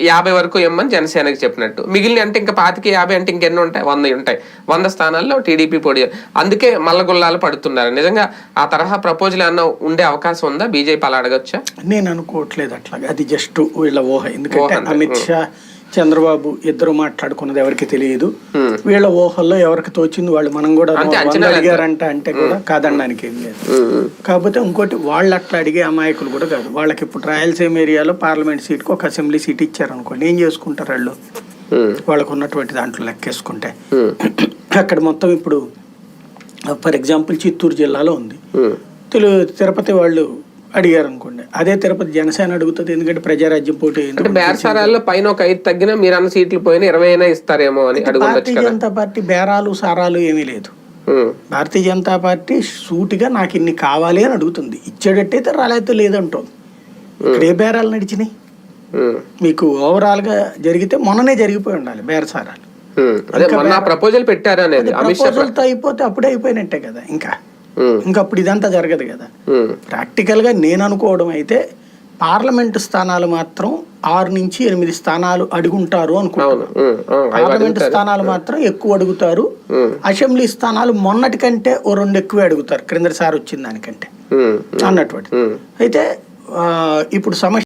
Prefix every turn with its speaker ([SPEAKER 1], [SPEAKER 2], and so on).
[SPEAKER 1] యాభై వరకు ఇమ్మని జనసేనకి చెప్పినట్టు. మిగిలిన అంటే ఇంకా పాతికి యాభై అంటే ఇంకెన్ని ఉంటాయి? వంద ఉంటాయి. వంద స్థానాల్లో టీడీపీ పొడి అందుకే మల్లగుల్లాలు పడుతున్నారు. నిజంగా ఆ తరహా ప్రపోజల్ ఏమన్నా ఉండే అవకాశం ఉందా? బీజేపీ అలా అడగచ్చా?
[SPEAKER 2] నేను అనుకోవట్లేదు అట్లాగా. అది జస్ట్ వీళ్ళ ఊహ. ఎందుకంటే అమిత్ షా చంద్రబాబు ఇద్దరు మాట్లాడుకున్నది ఎవరికి తెలియదు. వీళ్ళ ఊహల్లో ఎవరికి తోచింది వాళ్ళు మనం కూడా అడిగారంట అంటే కూడా కాదనడానికి ఏం లేదు. కాకపోతే ఇంకోటి వాళ్ళు అట్లా అడిగే అమాయకులు కూడా కాదు. వాళ్ళకి ఇప్పుడు రాయలసీమ ఏరియాలో పార్లమెంట్ సీట్కి ఒక అసెంబ్లీ సీట్ ఇచ్చారు అనుకోండి ఏం చేసుకుంటారు వాళ్ళు? వాళ్ళకు ఉన్నటువంటి దాంట్లో లెక్కేసుకుంటే. అక్కడ మొత్తం ఇప్పుడు ఫర్ ఎగ్జాంపుల్ చిత్తూరు జిల్లాలో ఉంది. తిరుపతి వాళ్ళు అడిగారు అనుకోండి అదే తిరుపతి జనసేన అడుగుతుంది ఎందుకంటే ప్రజారాజ్యం పోటీ
[SPEAKER 1] అంటే బేరసారాల్లో పైన ఒక ఐదు తగ్గినా మీరు అన్న సీట్లు పోయినా ఇరవై అయినా ఇస్తారేమో అని
[SPEAKER 2] భారతీయ జనతా పార్టీ బేరాలు సారాలు ఏమీ లేదు. భారతీయ జనతా పార్టీ సూటిగా నాకు ఇన్ని కావాలి అని అడుగుతుంది. ఇచ్చేటట్టయితే రాలేతే లేదంటుంది ఇక్కడ ఏ బేరాలు నడిచినాయి. మీకు ఓవరాల్గా జరిగితే మొన్ననే జరిగిపోయి ఉండాలి బేరసారాలు
[SPEAKER 1] ప్రపోజల్ పెట్టారు అనేది
[SPEAKER 2] అయిపోతే అప్పుడే అయిపోయినట్టే కదా ఇంకా. ఇంకా అప్పుడు ఇదంతా జరగదు కదా.
[SPEAKER 1] ఉమ్,
[SPEAKER 2] ప్రాక్టికల్గా నేను అనుకోవడం అయితే పార్లమెంటు స్థానాలు మాత్రం ఆరు నుంచి ఎనిమిది స్థానాలు అడుగుంటారు అనుకుంటున్నాను
[SPEAKER 1] ఉమ్, అవి
[SPEAKER 2] పార్లమెంట్. స్థానాలు మాత్రం ఎక్కువ అడుగుతారు. అసెంబ్లీ స్థానాలు మొన్నటి కంటే ఓ రెండు ఎక్కువే అడుగుతారు. క్రిందసారి వచ్చిన దానికంటే. అన్నటువంటి. అయితే ఇప్పుడు సమస్య